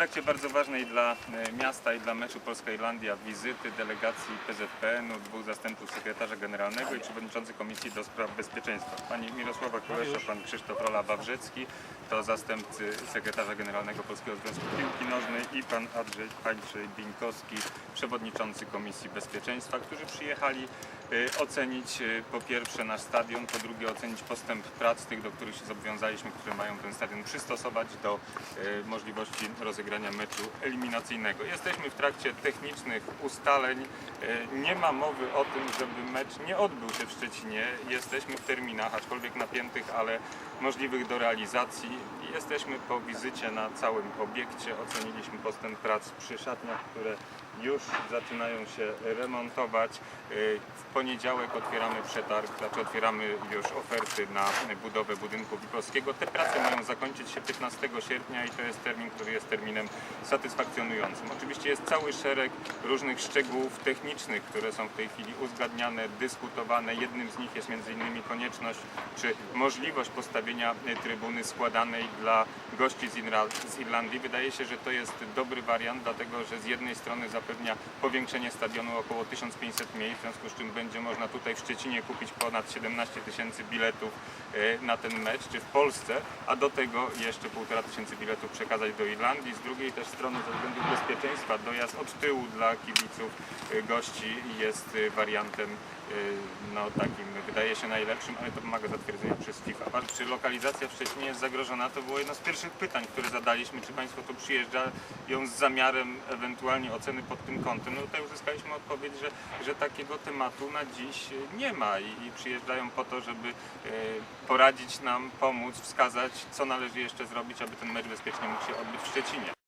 trakcie bardzo ważnej dla e, miasta i dla meczu Polska-Irlandia wizyty delegacji PZPN-u, dwóch zastępców sekretarza generalnego i przewodniczący Komisji do Spraw Bezpieczeństwa. Pani Mirosława Kulesza, pan Krzysztof Rola Wawrzecki, to zastępcy sekretarza generalnego Polskiego Związku Piłki Nożnej i pan Andrzej Andrzej Binkowski, przewodniczący Komisji Bezpieczeństwa, którzy przyjechali e, ocenić e, po pierwsze nasz stadion, po drugie ocenić postęp prac tych, do których się zobowiązaliśmy, które mają ten stadion przystosować do e, możliwości rozegrania meczu eliminacyjnego. Jesteśmy w trakcie technicznych ustaleń. Nie ma mowy o tym, żeby mecz nie odbył się w Szczecinie. Jesteśmy w terminach, aczkolwiek napiętych, ale możliwych do realizacji. Jesteśmy po wizycie na całym obiekcie. Oceniliśmy postęp prac przy szatniach, które już zaczynają się remontować. E, W poniedziałek otwieramy przetarg, znaczy otwieramy już oferty na budowę budynku Wipowskiego. Te prace mają zakończyć się 15 sierpnia i to jest termin, który jest terminem satysfakcjonującym. Oczywiście jest cały szereg różnych szczegółów technicznych, które są w tej chwili uzgadniane, dyskutowane. Jednym z nich jest innymi konieczność czy możliwość postawienia trybuny składanej dla gości z, Irla- z Irlandii. Wydaje się, że to jest dobry wariant, dlatego że z jednej strony zapewnia powiększenie stadionu około 1500 miejsc, w związku z czym będzie można tutaj w Szczecinie kupić ponad 17 tysięcy biletów e, na ten mecz, czy w Polsce, a do tego jeszcze półtora tysięcy biletów przekazać do Irlandii. Z drugiej też strony ze względów bezpieczeństwa dojazd od tyłu dla kibiców e, gości jest e, wariantem no, takim wydaje się najlepszym, ale to wymaga zatwierdzenia przez FIFA. Czy lokalizacja w Szczecinie jest zagrożona? To było jedno z pierwszych pytań, które zadaliśmy. Czy Państwo tu przyjeżdżają z zamiarem ewentualnie oceny pod tym kątem? No tutaj uzyskaliśmy odpowiedź, że, że takiego tematu na dziś e, nie ma i, i przyjeżdżają po to, żeby e, poradzić nam, pomóc, wskazać, co należy jeszcze zrobić, aby ten mecz bezpiecznie mógł się odbyć w Szczecinie.